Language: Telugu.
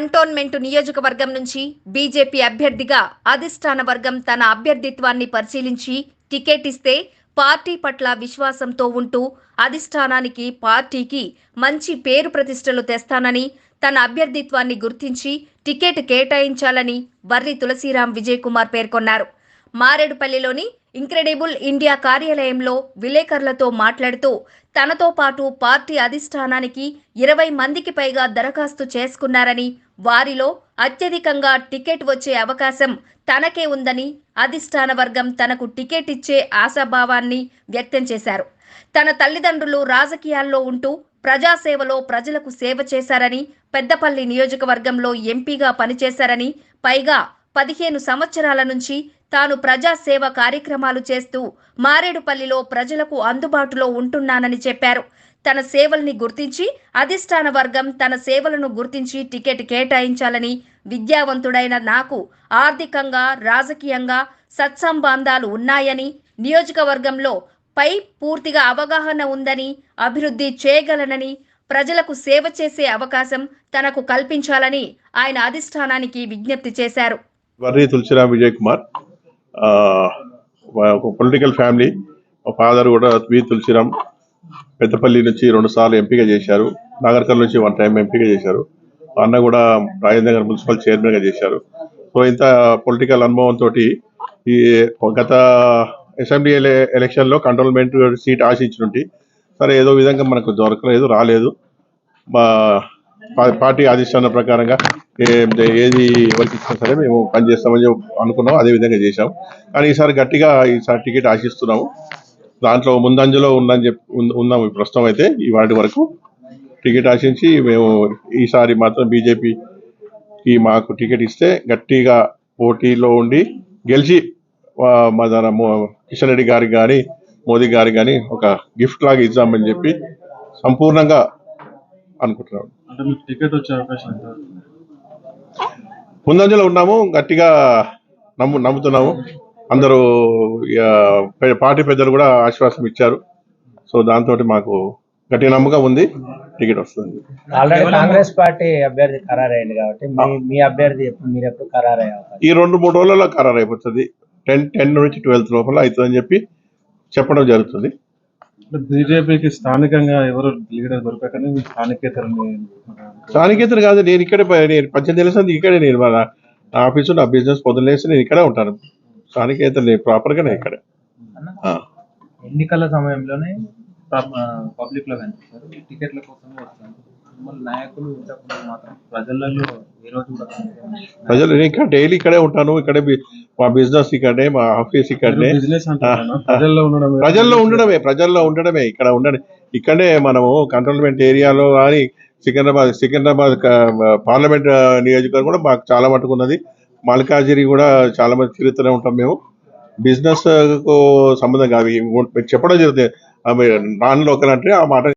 కంటోన్మెంట్ నియోజకవర్గం నుంచి బీజేపీ అభ్యర్థిగా అధిష్టాన వర్గం తన అభ్యర్థిత్వాన్ని పరిశీలించి టికెట్ ఇస్తే పార్టీ పట్ల విశ్వాసంతో ఉంటూ అధిష్టానానికి పార్టీకి మంచి పేరు ప్రతిష్టలు తెస్తానని తన అభ్యర్థిత్వాన్ని గుర్తించి టికెట్ కేటాయించాలని వర్రి తులసీరాం విజయ్ కుమార్ పేర్కొన్నారు. మారేడుపల్లిలోని ఇంక్రెడిబుల్ ఇండియా కార్యాలయంలో విలేకరులతో మాట్లాడుతూ తనతో పాటు పార్టీ అధిష్టానానికి ఇరవై మందికి పైగా దరఖాస్తు చేసుకున్నారని వారిలో అత్యధికంగా టికెట్ వచ్చే అవకాశం తనకే ఉందని అధిష్టాన వర్గం తనకు టికెట్ ఇచ్చే ఆశాభావాన్ని వ్యక్తం చేశారు. తన తల్లిదండ్రులు రాజకీయాల్లో ఉంటూ ప్రజాసేవలో ప్రజలకు సేవ చేశారని పెద్దపల్లి నియోజకవర్గంలో ఎంపీగా పనిచేశారని పైగా పదిహేను సంవత్సరాల నుంచి తాను ప్రజాసేవ కార్యక్రమాలు చేస్తూ మారేడుపల్లిలో ప్రజలకు అందుబాటులో ఉంటున్నానని చెప్పారు. తన సేవల్ని గుర్తించి అధిష్టాన వర్గం తన సేవలను గుర్తించి టికెట్ కేటాయించాలని విద్యావంతుడైన నాకు ఆర్థికంగా రాజకీయంగా సత్సంబంధాలు ఉన్నాయని నియోజకవర్గంలో పై పూర్తిగా అవగాహన ఉందని అభివృద్ధి చేయగలనని ప్రజలకు సేవ చేసే అవకాశం తనకు కల్పించాలని ఆయన అధిష్టానానికి విజ్ఞప్తి చేశారు. తులసిరామ్ విజయ్ కుమార్. ఒక పొలిటికల్ ఫ్యామిలీ మా ఫాదర్ కూడా వి తులసిరామ్ పెద్దపల్లి నుంచి రెండు సార్లు ఎంపీగా చేశారు. నాగర్కల్ నుంచి వన్ టైం ఎంపీగా చేశారు. అన్న కూడా రాజేంద్ర మున్సిపల్ చైర్మన్గా చేశారు. సో ఇంత పొలిటికల్ అనుభవంతో ఈ గత అసెంబ్లీ ఎలక్షన్లో కంట్రోల్మెంట్ సీట్ ఆశించినట్టు సరే ఏదో విధంగా మనకు దొరకలేదు రాలేదు. మా పార్టీ ఆదేశాల ప్రకారంగా ఏది ఎవరికి ఇచ్చినా సరే మేము పనిచేస్తామని అనుకున్నాం అదే విధంగా చేశాం. కానీ ఈసారి గట్టిగా ఈసారి టికెట్ ఆశిస్తున్నాము. దాంట్లో ముందంజలో ఉందని చెప్పి ఉన్నాము ఈ ప్రస్తుతం అయితే ఈ వాటి వరకు. టికెట్ ఆశించి మేము ఈసారి మాత్రం బీజేపీకి మాకు టికెట్ ఇస్తే గట్టిగా పోటీలో ఉండి గెలిచి మా కిషన్ రెడ్డి గారికి కానీ మోదీ గారికి కానీ ఒక గిఫ్ట్ లాగా ఇద్దామని చెప్పి సంపూర్ణంగా అనుకుంటున్నాం. అంటే మీకు టికెట్ వచ్చే అవకాశం ముందంజలో ఉన్నాము గట్టిగా నమ్ము నమ్ముతున్నాము. అందరూ పార్టీ పెద్దలు కూడా ఆశ్వాసం ఇచ్చారు. సో దాంతో మాకు గట్టి నమ్మకం ఉంది టికెట్ వస్తుంది. ఆల్రెడీ కాంగ్రెస్ పార్టీ అభ్యర్థి ఖరారైంది కాబట్టి మీ మీ అభ్యర్థి ఎప్పుడు మీరు ఎప్పుడు ఖరారయ్యే ఈ రెండు మూడు రోజులలో ఖరారు అయిపోతుంది టెన్ టెన్ నుంచి ట్వెల్త్ లోపల అవుతుందని చెప్పి చెప్పడం జరుగుతుంది. బీజేపీకి స్థానికంగా ఎవరు లీడర్ దొరకకనే స్థానికేతరని స్థానికేతరు కాదు నేను ఇక్కడే ప- నేను పద్దెనిమిది ఏళ్ళ ఇక్కడే నేను మన నా ఆఫీసు నా బిజినెస్ పొద్దులేసి నేను ఇక్కడే ఉంటాను. స్థానికేతరు నేను ప్రాపర్గా నేను ఇక్కడే. ఎన్నికల సమయంలోనే పబ్లిక్లో కనిపిస్తారు. టికెట్ల కోసం వస్తారు మళ్ళీ నాయకులు ఇంతకుముందు మాత్రం ప్రజలలో ఏ రోజు కూడా కనిపించలేదు. ప్రజలు నేను ఇక్కడ డైలీ ఇక్కడే ఉంటాను ఇక్కడే మా బిజినెస్ ఇక్కడే మా ఆఫీస్ అంటున్నాను ప్రజల్లో ఉండడం ప్రజల్లో ఉండడమే ప్రజల్లో ఉండడమే ఇక్కడ ఉండడం. ఇక్కడే మనము కంట్రోల్మెంట్ ఏరియాలో కానీ సికింద్రాబాద్ సికింద్రాబాద్ పార్లమెంట్ నియోజకవర్గం కూడా మాకు చాలా మటుకు ఉన్నది. మల్కాజిరి కూడా చాలా మంది తిరుగుతూనే ఉంటాం మేము. బిజినెస్కు సంబంధం కాదు చెప్పడం జరుగుతుంది నాన్ లోకల్ అంటే ఆ మాట